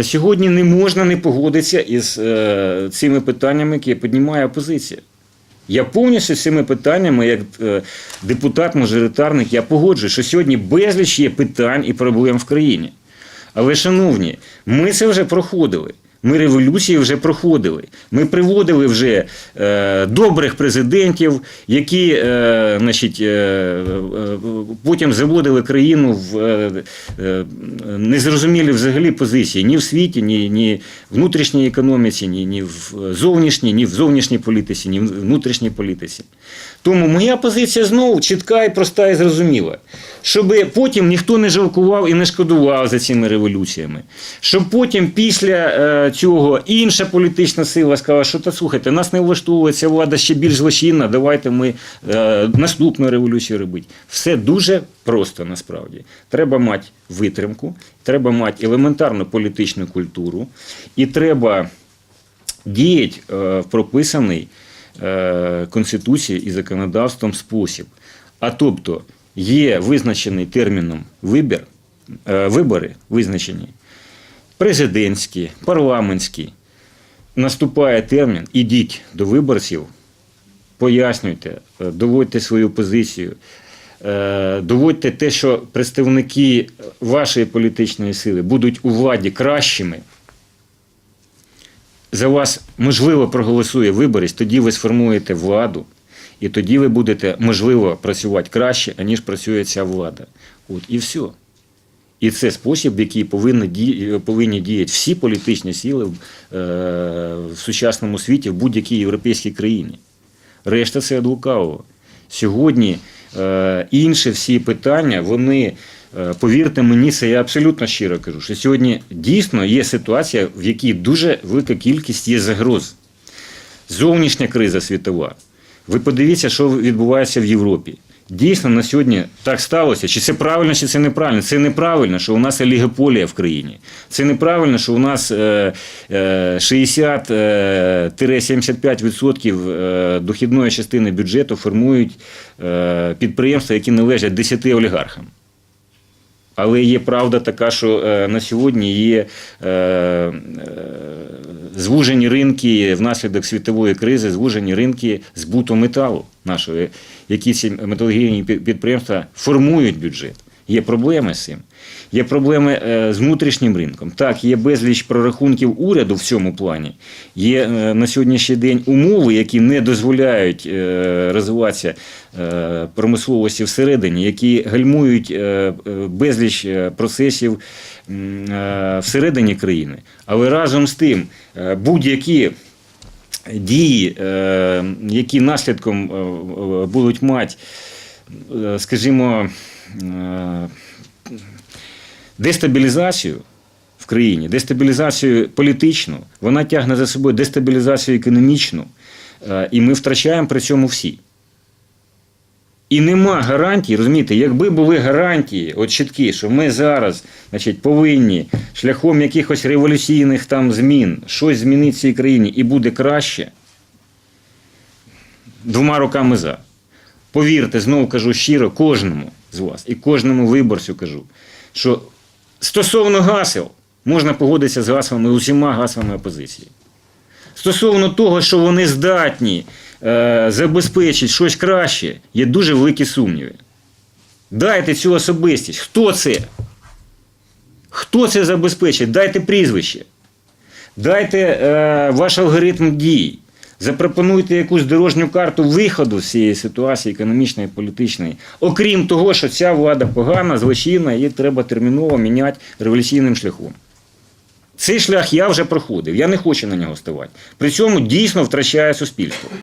Та сьогодні не можна не погодитися із е, цими питаннями, які піднімає опозиція. Я повністю цими питаннями, як е, депутат-мажоритарник, я погоджую, що сьогодні безліч є питань і проблем в країні. Але, шановні, ми це вже проходили. Ми революції вже проходили. Ми приводили вже е, добрих президентів, які е, значить, е, е, потім заводили країну в е, е, незрозумілі взагалі позиції ні в світі, ні, ні в внутрішній економіці, ні, ні в зовнішній, ні в зовнішній політиці, ні в внутрішній політиці. Тому моя позиція знову чітка і проста і зрозуміла. Щоб потім ніхто не жалкував і не шкодував за цими революціями. Щоб потім після е, цього інша політична сила сказала, що та слухайте, нас не влаштовує ця влада ще більш злочинна, давайте ми е, наступну революцію робити. Все дуже просто насправді. Треба мати витримку, треба мати елементарну політичну культуру, і треба діяти е, в прописаний е, Конституцією і законодавством спосіб. А тобто є визначений терміном вибір, е, вибори визначені президентські, парламентські. Наступає термін, ідіть до виборців, пояснюйте, е, доводьте свою позицію, е, доводьте те, що представники вашої політичної сили будуть у владі кращими. За вас можливо проголосує виборець, тоді ви сформуєте владу, і тоді ви будете можливо працювати краще, аніж працює ця влада. От і все. І це спосіб, в який повинні, ді- повинні діяти всі політичні сили в, е, в сучасному світі, в будь-якій європейській країні. Решта це від лукавого. Сьогодні е, інші всі питання, вони, е, повірте мені, це я абсолютно щиро кажу, що сьогодні дійсно є ситуація, в якій дуже велика кількість є загроз. Зовнішня криза світова. Ви подивіться, що відбувається в Європі. Дійсно, на сьогодні так сталося. Чи це правильно, чи це неправильно? Це неправильно, що у нас олігополія в країні. Це неправильно, що у нас е, е, 60-75% е, дохідної частини бюджету формують е, підприємства, які належать 10 олігархам. Але є правда така, що е, на сьогодні є е, е, звужені ринки внаслідок світової кризи, звужені ринки збуту металу нашого, які ці металургійні підприємства формують бюджет. Є проблеми з цим. Є проблеми е, з внутрішнім ринком. Так, є безліч прорахунків уряду в цьому плані. Є е, на сьогоднішній день умови, які не дозволяють е, розвиватися промисловості всередині, які гальмують безліч процесів всередині країни. Але разом з тим будь-які дії, е, які наслідком е, будуть мати, е, скажімо, дестабілізацію в країні, дестабілізацію політичну, вона тягне за собою дестабілізацію економічну, і ми втрачаємо при цьому всі. І нема гарантій, розумієте, якби були гарантії, от чіткі, що ми зараз значить, повинні шляхом якихось революційних там змін щось змінити в цій країні і буде краще, двома руками за. Повірте, знову кажу щиро, кожному з вас і кожному виборцю кажу, що стосовно гасел можна погодитися з гаслами усіма гаслами опозиції. Стосовно того, що вони здатні е, забезпечити щось краще, є дуже великі сумніви. Дайте цю особистість. Хто це? Хто це забезпечить? Дайте прізвище. Дайте е, ваш алгоритм дій. Запропонуйте якусь дорожню карту виходу з цієї ситуації економічної і політичної. Окрім того, що ця влада погана, злочинна, її треба терміново міняти революційним шляхом. Цей шлях я вже проходив, я не хочу на нього ставати. При цьому дійсно втрачає суспільство.